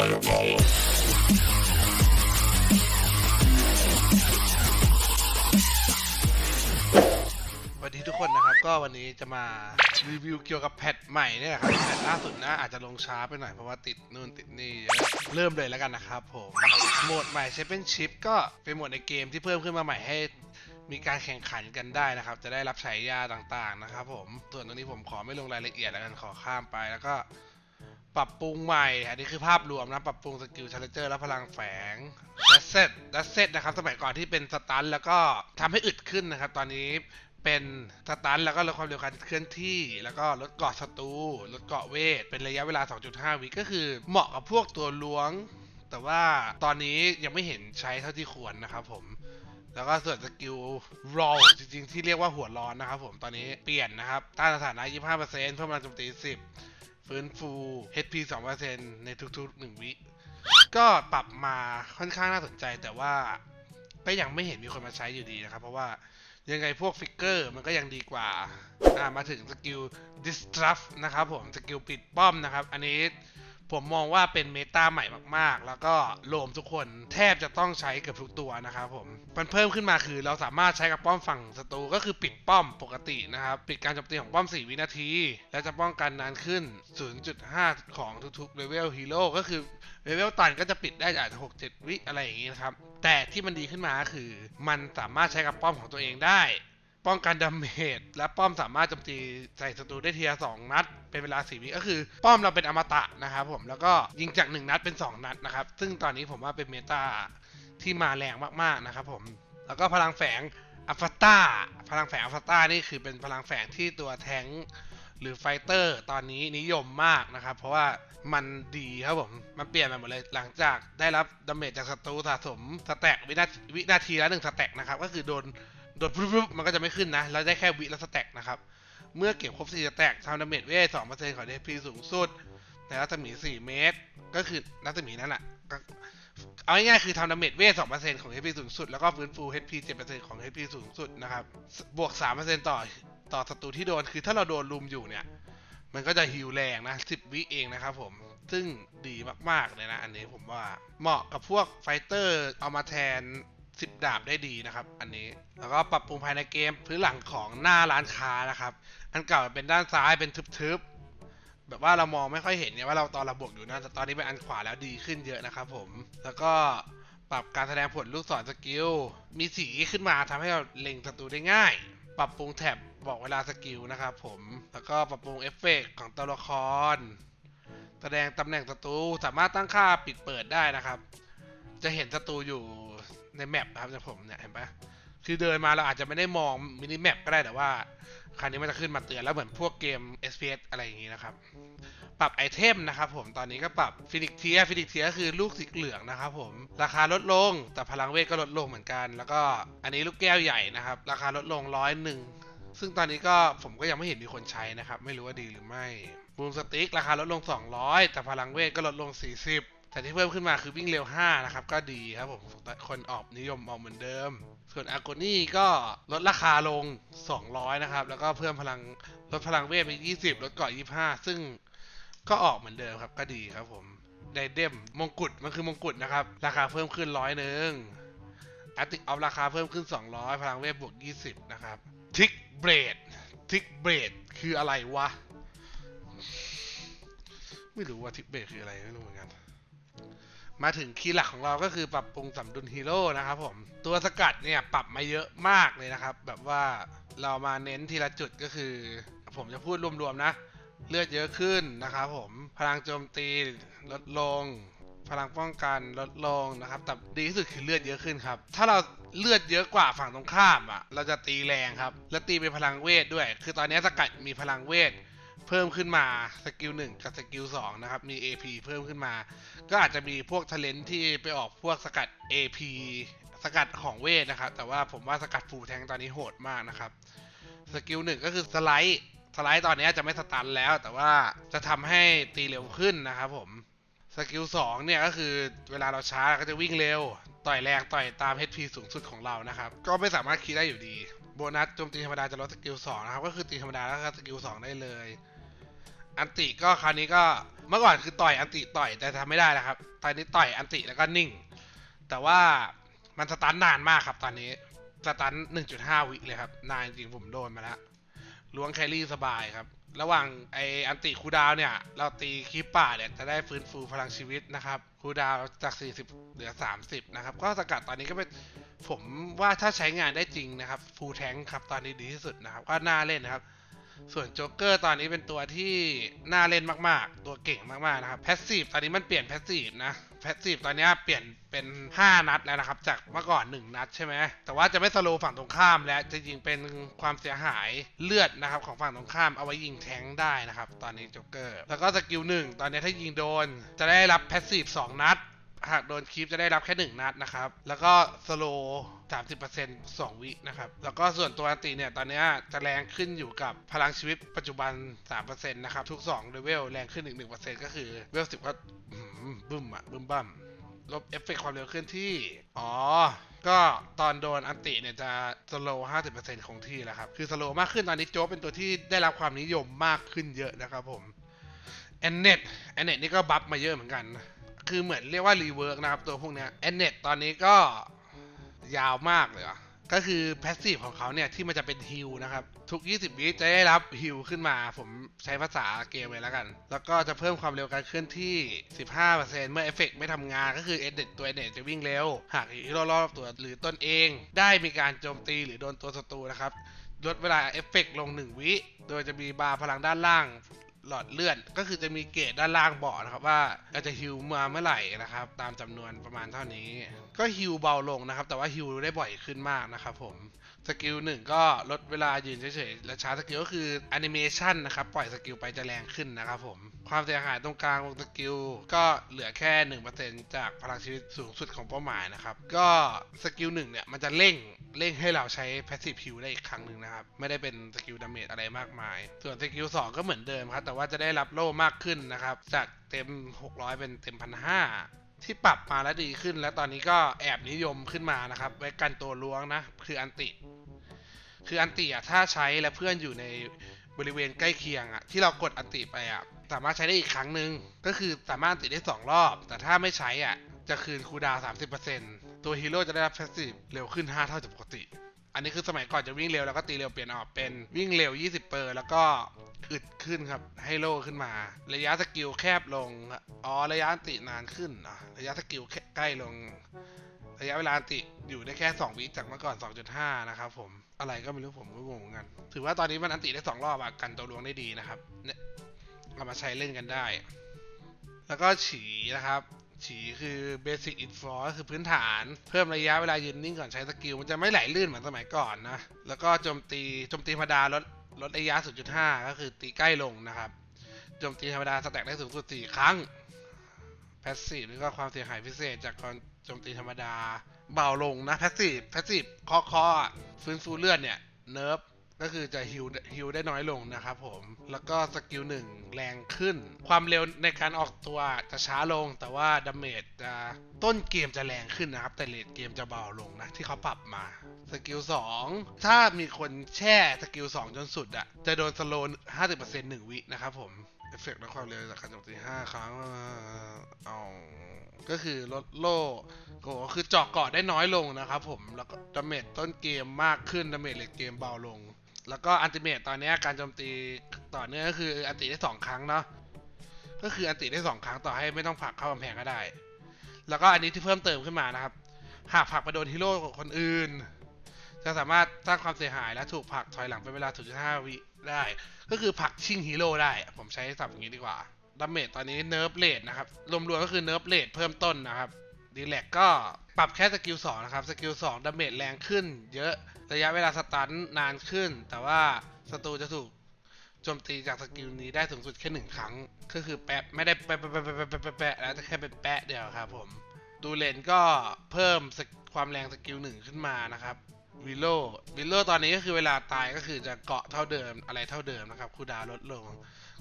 สวัสดีทุกคนนะครับ ก็วันนี้จะมารีวิวเกี่ยวกับแพทใหม่เนี่ยครับแพทล่าสุดนะอาจจะลงช้าไปหน่อยเพราะว่าติดนู่นติดนี่เยอะเริ่มเลยแล้วกันนะครับผมโหมดใหม่เชฟเป็นชิปก็เป็นโหมดในเกมที่เพิ่มขึ้นมาใหม่ให้มีการแข่งขันกันได้นะครับ จะได้รับฉายาต่างๆนะครับผมส่วนตรงนี้ผมขอไม่ลงรายละเอียดแล้วกันขอข้ามไปแล้วก็ ปรับปรุงใหม่ อันนี้คือภาพรวมนะ ปรับปรุงสกิลชาร์เจอร์และพลังแฝงดัสเซตดัสเซตนะครับ สมัยก่อนที่เป็นสตันแล้วก็ทำให้อึดขึ้นนะครับ ตอนนี้เป็นสตันแล้วก็ลดความเร็วการเคลื่อนที่ แล้วก็ลดเกาะศัตรูลดเกาะเวท เป็นระยะเวลา 2.5 วิก็คือเหมาะกับพวกตัวล้วง แต่ว่าตอนนี้ยังไม่เห็นใช้เท่าที่ควรนะครับผมแล้วก็ส่วนสกิล roll จริงๆ ที่เรียกว่าหัวร้อนนะครับผม ตอนนี้เปลี่ยนนะครับ ต้านสถานะ 25%เพิ่มพลังโจมตี 10 ฟื้นฟู HP 2%ในทุกๆ 1 วิ ก็ปรับมาค่อนข้างน่าสนใจแต่ว่าก็ยังไม่เห็นมีคนมาใช้อยู่ดีนะครับ เพราะว่ายังไงพวกฟิกเกอร์มันก็ยังดีกว่าอ่ามาถึงสกิล Distruct นะครับผม สกิลปิดป้อมนะครับ อันนี้ ผมมองว่าเป็นเมตาใหม่มากๆ แล้วก็โลมทุกคนแทบจะต้องใช้เกือบทุกตัวนะครับผม มันเพิ่มขึ้นมาคือเราสามารถใช้กับป้อมฝั่งศัตรูก็คือปิดป้อมปกตินะครับ ปิดการโจมตีของป้อม 4 วินาที และจะป้องกันนานขึ้น 0.5 ของทุกๆเลเวลฮีโร่ก็คือเลเวลตันก็จะปิดได้อาจจะ6 7 วิอะไรอย่างงี้นะครับ แต่ที่มันดีขึ้นมาคือ มันสามารถใช้กับป้อมของตัวเองได้ ป้องกันดาเมจและป้อมสามารถโจมตีใส่ศัตรูได้ทีละสองนัด เป็นเวลาสี่วิก็คือ ป้อมเราเป็นอมตะนะครับผมแล้วก็ยิงจากหนึ่งนัดเป็นสองนัดนะครับ ซึ่งตอนนี้ผมว่าเป็นเมตาที่มาแรงมากๆนะครับผมแล้วก็พลังแฝงอัฟตาพลังแฝงอัฟตานี่คือเป็นพลังแฝงที่ตัวแทงหรือไฟเตอร์ตอนนี้นิยมมากนะครับ เพราะว่ามันดีครับผม มันเปลี่ยนไปหมดเลยหลังจากได้รับดาเมจจากศัตรูสะสมสแต็กวินาทีวินาทีละหนึ่งสแต็กนะครับ ก็คือโดน โดดปุ๊บมันก็จะไม่ขึ้นนะ เราได้แค่วิและสแต็กนะครับ เมื่อเก็บครบ4สแต็กทำดาเมจเวท2%ของ DP สูงสุดในรัศมี 4 เมตร ก็คือรัศมีนั้นแหละเอาง่ายๆคือทำดาเมจเวท2%ของ HP สูงสุด แล้วก็ฟื้นฟู HP 7%ของ HP สูงสุดนะครับ บวก3%ต่อต่อศัตรูที่โดน คือถ้าเราโดนลุมอยู่เนี่ย มันก็จะฮิวแรงนะ10วิเองนะครับผม ซึ่งดีมากๆเลยนะ อันนี้ผมว่า เหมาะกับพวกไฟเตอร์เอามาแทน 10 ดาบได้ดีนะครับ อันนี้แล้วก็ปรับปรุงภายในเกมพื้นหลังของหน้าร้านค้านะครับ อันเก่าเป็นด้านซ้ายเป็นทึบๆแบบว่าเรามองไม่ค่อยเห็นเนี่ยว่าเราตอนเราบวกอยู่นะแต่ตอนนี้เป็นอันขวาแล้วดีขึ้นเยอะนะครับ ผมแล้วก็ปรับการแสดงผลลูกศรสกิล มีสีขึ้นมาทำให้เราเล็งศัตรูได้ง่าย ปรับปรุงแท็บบอกเวลาสกิลนะครับผม แล้วก็ปรับปรุงเอฟเฟกต์ของตัวละคร แสดงตำแหน่งศัตรูสามารถตั้งค่าปิดเปิดได้นะครับ จะเห็นศัตรูอยู่ในแมปนะครับจากผมเนี่ยเห็นปะคือเดินมาเราอาจจะไม่ได้มองมินิแมปก็ได้แต่ว่าคราวนี้มันจะขึ้นมาเตือนแล้วเหมือนพวกเกม SPS อะไรอย่างนี้นะครับ ปรับไอเทมนะครับผมตอนนี้ก็ปรับฟินิกเทียฟินิกเทียคือลูกสีเหลืองนะครับผมราคาลดลงแต่พลังเวทก็ลดลงเหมือนกัน แล้วก็อันนี้ลูกแก้วใหญ่นะครับ ราคาลดลงร้อยหนึ่งซึ่งตอนนี้ก็ผมก็ยังไม่เห็นมีคนใช้นะครับ ไม่รู้ว่าดีหรือไม่บูมสติ๊กราคาลดลง 200 แต่พลังเวทก็ลดลง 40 แต่ที่เพิ่มขึ้นมาคือวิ่งเร็ว 5 นะครับ ก็ดีครับผมคนออกนิยมออกเหมือนเดิม ส่วนอาโกนี่ก็ลดราคาลง 200 นะครับ แล้วก็เพิ่มพลังลดพลังเวทไป20 ลดเกาะ 25 ซึ่งก็ออกเหมือนเดิมครับ ก็ดีครับผมไดเดมมงกุฎมันคือมงกุฎนะครับ ราคาเพิ่มขึ้นร้อยหนึ่งอาร์ติกออฟราคาเพิ่มขึ้น 200 พลังเวทบวก 20 นะครับทิกเบรดทิกเบรดคืออะไรวะ ไม่รู้ว่าทิกเบรดคืออะไรไม่รู้เหมือนกัน มาถึงคีย์หลักของเราก็คือปรับปรุงสมดุลฮีโร่นะครับผม ตัวสกัดเนี่ยปรับมาเยอะมากเลยนะครับ แบบว่าเรามาเน้นทีละจุดก็คือ ผมจะพูดรวมๆนะ เลือดเยอะขึ้นนะครับผมพลังโจมตีลดลง พลังป้องกันลดลงนะครับแต่ดีที่สุดคือเลือดเยอะขึ้นครับ ถ้าเราเลือดเยอะกว่าฝั่งตรงข้ามอะเราจะตีแรงครับ และตีเป็นพลังเวทด้วย คือตอนนี้สกัดมีพลังเวท เพิ่มขึ้นมาสกิลหนึ่งกับสกิลสองนะครับ มี AP เพิ่มขึ้นมา ก็อาจจะมีพวกทเลนที่ไปออกพวกสกัด AP สกัดของเวทนะครับ แต่ว่าผมว่าสกัดฟูแทงตอนนี้โหดมากนะครับสกิลหนึ่งก็คือสไลด์สไลด์ตอนนี้จะไม่สตันแล้ว แต่ว่าจะทำให้ตีเร็วขึ้นนะครับผมสกิลสองเนี่ยก็คือเวลาเราช้าก็จะวิ่งเร็ว ต่อยแรงต่อยตาม HP สูงสุดของเรานะครับ ก็ไม่สามารถคิดได้อยู่ดี โบนัสโจมตีธรรมดาจะลดสกิลสองนะครับ ก็คือตีธรรมดาแล้วก็สกิลสองได้เลย อันติก็คราวนี้ก็เมื่อก่อนคือต่อยอันติต่อยแต่ทำไม่ได้แล้วครับ ตอนนี้ต่อยอันติแล้วก็นิ่ง แต่ว่ามันสตันนานมากครับ ตอนนี้สตัน1.5 วิเลยครับนานจริงผมโดนมาแล้วล้วงแครี่สบายครับ ระหว่างไออันติคูดาวเนี่ย เราตีคลิปป่าเนี่ยจะได้ฟื้นฟูพลังชีวิตนะครับคูดาวจาก 40 เหลือ 30 นะครับ ก็สกัดตอนนี้ก็เป็นผมว่าถ้าใช้งานได้จริงนะครับฟูลแทงครับ ตอนนี้ดีที่สุดนะครับ ก็น่าเล่นนะครับ ส่วนโจ๊กเกอร์ตอนนี้เป็นตัวที่น่าเล่นมาก ๆ ตัวเก่งมากๆนะครับแพสซีฟตอนนี้มันเปลี่ยนแพสซีฟนะแพสซีฟตอนนี้เปลี่ยนเป็น 5 นัดแล้วนะครับ จากเมื่อก่อน 1 นัดใช่ไหมแต่ว่าจะไม่สโลว์ฝั่งตรงข้ามแล้วจะยิงเป็นความเสียหายเลือดนะครับของฝั่งตรงข้ามเอาไว้ยิงแทงได้นะครับ ตอนนี้โจ๊กเกอร์แล้วก็สกิลหนึ่งตอนนี้ถ้ายิงโดน จะได้รับแพสซีฟ2นัด หากโดนคลิปจะได้รับแค่ 1 นัดนะครับ แล้วก็สโลสามสิบเปอร์เซ็นต์สองวินะครับ แล้วก็ส่วนตัวอันติเนี่ย ตอนนี้จะแรงขึ้นอยู่กับพลังชีวิตปัจจุบัน 3%นะครับ ทุก2เลเวลแรงขึ้นอีก1%ก็คือเวล10 ก็อื้อหือบึ้มอะบึ้มบั้มลบเอฟเฟกต์ความเร็วเคลื่อนที่ อ๋อ ก็ตอนโดนอันติเนี่ยจะสโลว์50%คงที่แล้วครับ คือสโลว์มากขึ้นตอนนี้โจ๊กเป็นตัวที่ได้รับความนิยมมากขึ้นเยอะนะครับผมแอนเน็ตแอนเน็ตนี่ก็บัฟมาเยอะเหมือนกัน คือเหมือนเรียกว่ารีเวิร์กนะครับ ตัวพวกเนี้แอนเน็ตตอนนี้ก็ยาวมากเลยอะก็คือแพสซีฟของเขาเนี่ย ที่มันจะเป็นฮิลนะครับ ทุก 20 วิจะได้รับฮิลขึ้นมา ผมใช้ภาษาเกมเลยแล้วกัน แล้วก็จะเพิ่มความเร็วการเคลื่อนที่ 15%เมื่อเอฟเฟกไม่ทำงาน ก็คือเอเดตตัวเอเดจะวิ่งเร็ว หากฮีโร่รอบตัวหรือตนเอง ได้มีการโจมตีหรือโดนตัวศัตรูนะครับลดเวลาเอฟเฟกต์ลง 1 วิ โดยจะมีบาร์พลังด้านล่าง หลอดเลือดก็คือจะมีเกจด้านล่างบอกนะครับว่าอาจะฮิวมาเมื่อไหร่นะครับ ตามจำนวนประมาณเท่านี้ ก็ฮิวเบาลงนะครับ แต่ว่าฮิวได้บ่อยขึ้นมากนะครับผม สกิลหนึ่งก็ลดเวลายืนเฉยๆ และชาร์จสกิลก็คือแอนิเมชันนะครับ ปล่อยสกิลไปจะแรงขึ้นนะครับผม ความเสียหายตรงกลางวงสกิลก็เหลือแค่ 1%จากพลังชีวิตสูงสุดของเป้าหมายนะครับ ก็สกิลหนึ่งเนี่ย มันจะเร่งเร่งให้เราใช้ passive heal ได้อีกครั้งหนึ่งนะครับ ไม่ได้เป็นสกิลดาเมจอะไรมากมาย ส่วนสกิล2ก็เหมือนเดิมครับ แต่ว่าจะได้รับโล่มากขึ้นนะครับ จากเต็ม 600 เป็นเต็ม1,500 ที่ปรับมาแล้วดีขึ้น แล้วตอนนี้ก็แอบนิยมขึ้นมานะครับ ไว้กันตัวล้วงนะ คืออันติ คืออันติอะถ้าใช้และเพื่อนอยู่ในบริเวณใกล้เคียงอะที่เรากดอันติไปอะสามารถใช้ได้อีกครั้งหนึ่งก็คือสามารถติได้สองรอบ แต่ถ้าไม่ใช้อะจะคืนคูดาวน์30%ตัวฮีโร่จะได้รับแพสซีฟเร็วขึ้น 5 เท่าจากปกติ อันนี้คือสมัยก่อนจะวิ่งเร็วแล้วก็ตีเร็วเปลี่ยนออกเป็นวิ่งเร็ว 20 เปอร์ แล้วก็ อึดขึ้นครับ ให้โล่ขึ้นมา ระยะสกิลแคบลง อ๋อ ระยะตินานขึ้นอะระยะสกิลใกล้ลง ระยะเวลาติอยู่ได้แค่ 2 วิจากเมื่อก่อน 2.5 นะครับผม อะไรก็ไม่รู้ผมก็งงเหมือนกัน ถือว่าตอนนี้มันอันติได้ 2 รอบอะกันตัวดวงได้ดีนะครับ เนี่ยเอามาใช้เล่นกันได้ แล้วก็ฉีนะครับฉีคือ Basic i n f o ก็คือพื้นฐาน เพิ่มระยะเวลายืนนิ่งก่อนใช้สกิล มันจะไม่ไหลลื่นเหมือนสมัยก่อนนะ แล้วก็โจมตีโจมตีธรรมดาลด ลดระยะ 0.5 ก็คือตีใกล้ลงนะครับโจมตีธรรมดาสแต็กได้สูงสุด 4 ครั้งแพสซีฟนี่ก็ความเสียหายพิเศษจากการโจมตีธรรมดา เบาลงนะแพสซีฟแพสซีฟคอคอฟื้นฟูเลือดเนี่ยเนิร์ฟ ก็คือจะฮิวฮิวได้น้อยลงนะครับผม แล้วก็สกิลหนึ่งแรงขึ้น ความเร็วในการออกตัวจะช้าลง แต่ว่าดาเมจจะต้นเกมจะแรงขึ้นนะครับ แต่เลดเกมจะเบาลงนะ ที่เขาปรับมา สกิล2ถ้ามีคนแช่สกิล2จนสุดอะจะโดนสโลน50%หนึ่งวินะครับผม เอฟเฟกต์และความเร็วจากการโจมตี5ครั้งเอาก็คือลดโล่โอ้คือเจาะเกาะได้น้อยลงนะครับผม แล้วก็ดาเมจต้นเกมมากขึ้นดาเมจเลดเกมเบาลง แล้วก็อันติเมตตอนนี้การโจมตีต่อเนื่องก็คืออันติได้สองครั้งเนาะก็คืออันติได้สองครั้งต่อให้ไม่ต้องผลักเข้ากำแพงก็ได้ แล้วก็อันนี้ที่เพิ่มเติมขึ้นมานะครับ หากผลักไปโดนฮีโร่คนอื่น จะสามารถสร้างความเสียหายและถูกผลักถอยหลังเป็นเวลา 0.5 วิได้ ก็คือผลักชิงฮีโร่ได้ ผมใช้ศัพท์อย่างนี้ดีกว่าดาเมจตอนนี้เนิร์ฟเลดนะครับรวมๆก็คือเนิร์ฟเลดเพิ่มต้นนะครับ ดีแลกก็ปรับแค่สกิล2นะครับ สกิล2ดาเมจแรงขึ้น เยอะ ระยะเวลาสตันนานขึ้น แต่ว่าศัตรูจะถูกโจมตีจากสกิลนี้ได้สูงสุดแค่หนึ่งครั้ง ก็คือแปะไม่ได้แปะแปะแปะแปะแปะแล้วจะแค่เป็นแปะเดียวครับผม ดูเลนก็เพิ่มความแรงสกิลหนึ่งขึ้นมานะครับวิโลวิโลตอนนี้ก็คือเวลาตายก็คือจะเกาะเท่าเดิมอะไรเท่าเดิมนะครับคูดาร์ลดลง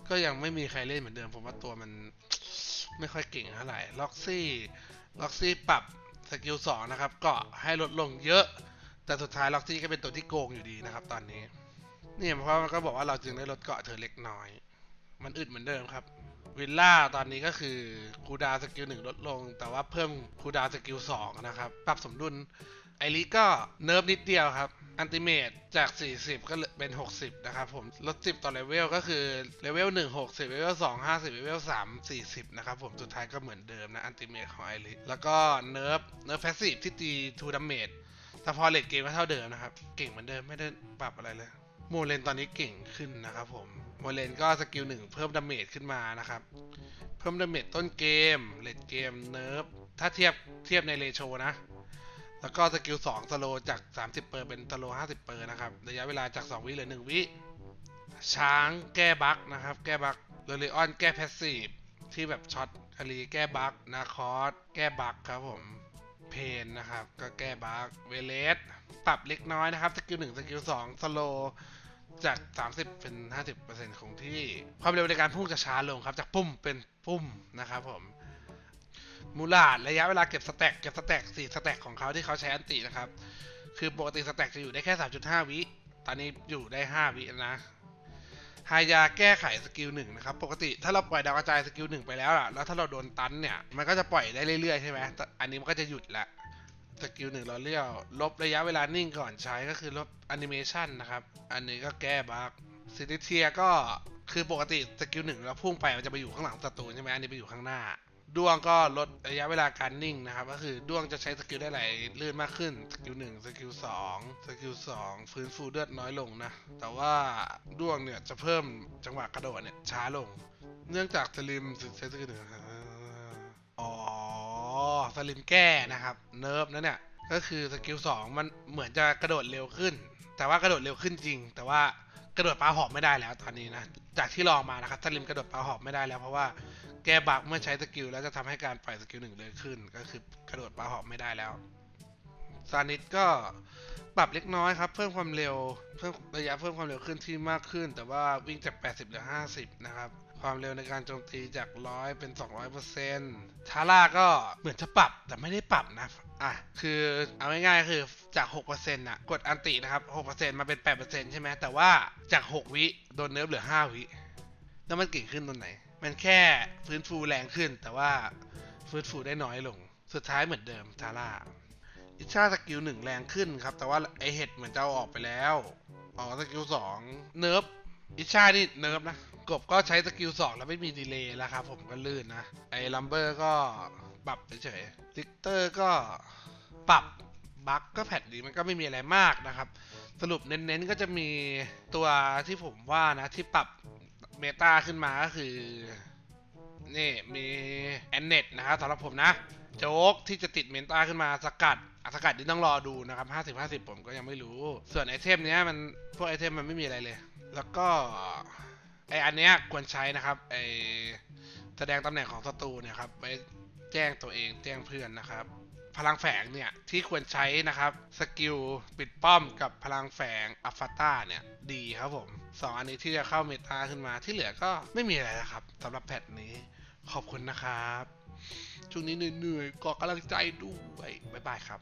ก็ยังไม่มีใครเล่นเหมือนเดิม ผมว่าตัวมันไม่ค่อยเก่งเท่าไหร่ล็อกซี่ ล็อกซี่ปรับสกิลสองนะครับเกาะให้ลดลงเยอะ แต่สุดท้ายล็อกซี่ก็เป็นตัวที่โกงอยู่ดีนะครับ ตอนนี้นี่เพราะมันก็บอกว่าเราจึงได้ลดเกาะเธอเล็กน้อย มันอึดเหมือนเดิมครับวิลล่าตอนนี้ก็คือคูดาสกิลหนึ่งลดลง แต่ว่าเพิ่มคูดาสกิลสองนะครับ ปรับสมดุลไอริก็เนิร์ฟนิดเดียวครับ อันติเมตจาก 40 ก็เป็น 60 นะครับผม ลด 10 ต่อเลเวลก็คือเลเวล1 60เลเวล2 50เลเวล3 40 นะครับผม สุดท้ายก็เหมือนเดิมนะ อันติเมตของไอริสแล้วก็เนิร์ฟเนิร์ฟแพสซีฟที่ตี2ดาเมจแต่พอเลทเกมก็เท่าเดิมนะครับ เก่งเหมือนเดิมไม่ได้ปรับอะไรเลยโมเลนตอนนี้เก่งขึ้นนะครับผมโมเลนก็สกิลหนึ่งเพิ่มดาเมจขึ้นมานะครับ เพิ่มดาเมจต้นเกมเลดเกมเนิร์ฟถ้าเทียบเทียบในเรโชนะ แล้วก็สกิล2สโลจาก 30 เปอร์เป็นสโล50 เปอร์นะครับ ระยะเวลาจาก 2 วิเหลือ 1 วิ ช้างแก้บั๊กนะครับ แก้บั๊กเรลิออนแก้แพสซีฟที่แบบช็อตอารีแก้บั๊กนาคอสแก้บั๊กครับผม เพนนะครับ ก็แก้บั๊กเวเลสปรับเล็กน้อยนะครับ สกิล1สกิล2สโลจาก 30 เป็น 50%ของที่ ความเร็วในการพุ่งจะช้าลงครับ จากปุ่มเป็นปุ่มนะครับผม มูลาดระยะเวลาเก็บสแต็กเก็บสแต็กสี่สแต็กของเขาที่เขาใช้อันตินะครับ คือปกติสแต็กจะอยู่ได้แค่ 3.5 วิ ตอนนี้อยู่ได้ 5 วินะฮายาแก้ไขสกิลหนึ่งนะครับ ปกติถ้าเราปล่อยดาวกระจายสกิลหนึ่งไปแล้วล่ะ แล้วถ้าเราโดนตันเนี่ย มันก็จะปล่อยได้เรื่อยๆใช่ไหมแต่อันนี้มันก็จะหยุดละสกิลหนึ่งเราเลี้ยวลบระยะเวลานิ่งก่อนใช้ก็คือลบแอนิเมชันนะครับ อันนี้ก็แก้บั๊กซิติเทียก็คือปกติสกิลหนึ่งเราพุ่งไปมันจะไปอยู่ข้างหลังศัตรูใช่ไหมอันนี้ไปอยู่ข้างหน้า ด้วงก็ลดระยะเวลาการนิ่งนะครับ ก็คือด้วงจะใช้สกิลได้หลายลื่นมากขึ้น สกิลหนึ่งสกิลสองสกิลสองฟื้นฟูเลือดน้อยลงนะ แต่ว่าด้วงเนี่ยจะเพิ่มจังหวะกระโดดเนี่ยช้าลง เนื่องจากสลิมใช้สกิลหนึ่งอ๋อสลิมแก้นะครับ เนิร์ฟนะเนี่ยก็คือสกิลสองมันเหมือนจะกระโดดเร็วขึ้น แต่ว่ากระโดดเร็วขึ้นจริง แต่ว่ากระโดดปลาหอบไม่ได้แล้วตอนนี้นะ จากที่ลองมานะครับสลิมกระโดดปลาหอบไม่ได้แล้วเพราะว่า แก้บักเมื่อใช้สกิลแล้วจะทำให้การปล่อยสกิลหนึ่งเร็วขึ้น ก็คือกระโดดปลาหอบไม่ได้แล้วซานิสก็ปรับเล็กน้อยครับ เพิ่มความเร็วเพิ่มระยะเพิ่มความเร็วขึ้นที่มากขึ้น แต่ว่าวิ่งจาก 80เหลือ 50 นะครับความเร็วในการโจมตีจาก 100 เป็น 200%ทาร่าก็เหมือนจะปรับแต่ไม่ได้ปรับนะ อะ คือเอาง่ายๆคือจาก 6%น่ะกดอันตินะครับ 6%มาเป็น 8%ใช่ไหมแต่ว่าจาก 6 วิ โดนเนิร์ฟเหลือ 5 วิ แล้วมันเก่งขึ้นตรงไหน มันแค่ฟื้นฟูแรงขึ้น แต่ว่าฟื้นฟูได้น้อยลง สุดท้ายเหมือนเดิมทาร่าอิชาสกิลหนึ่งแรงขึ้นครับ แต่ว่าไอเห็ดเหมือนจะเอาออกไปแล้วอ๋อสกิลสองเนิร์ฟอิชานี่เนิร์ฟนะกบก็ใช้สกิลสองแล้วไม่มีดีเลย์แล้วครับผมก็ลื่นนะ ไอลัมเบอร์ก็ปรับเฉยๆลิกเตอร์ก็ปรับบั๊กก็แพทดีมันก็ไม่มีอะไรมากนะครับ สรุปเน้นๆก็จะมีตัวที่ผมว่านะที่ปรับ เมตาขึ้นมาก็คือ นี่มีแอนเน็ตนะครับสำหรับผมนะ โจ๊กที่จะติดเมตาขึ้นมาสกัดอสกัดนี่ต้องรอดูนะครับ 50 50 ผมก็ยังไม่รู้ ส่วนไอเทมเนี้ยมันพวกไอเทมมันไม่มีอะไรเลย แล้วก็ไออันเนี้ยควรใช้นะครับไอแสดงตำแหน่งของศัตรูเนี่ยครับไปแจ้งตัวเองแจ้งเพื่อนนะครับ พลังแฝงเนี่ยที่ควรใช้นะครับสกิลปิดป้อมกับพลังแฝงอัฟฟาต้าเนี่ยดีครับผมสองอันนี้ที่จะเข้าเมตาขึ้นมาที่เหลือก็ไม่มีอะไรนะครับสำหรับแพทนี้ขอบคุณนะครับ ช่วงนี้เหนื่อยๆก็กำลังใจด้วย บ๊ายบายครับ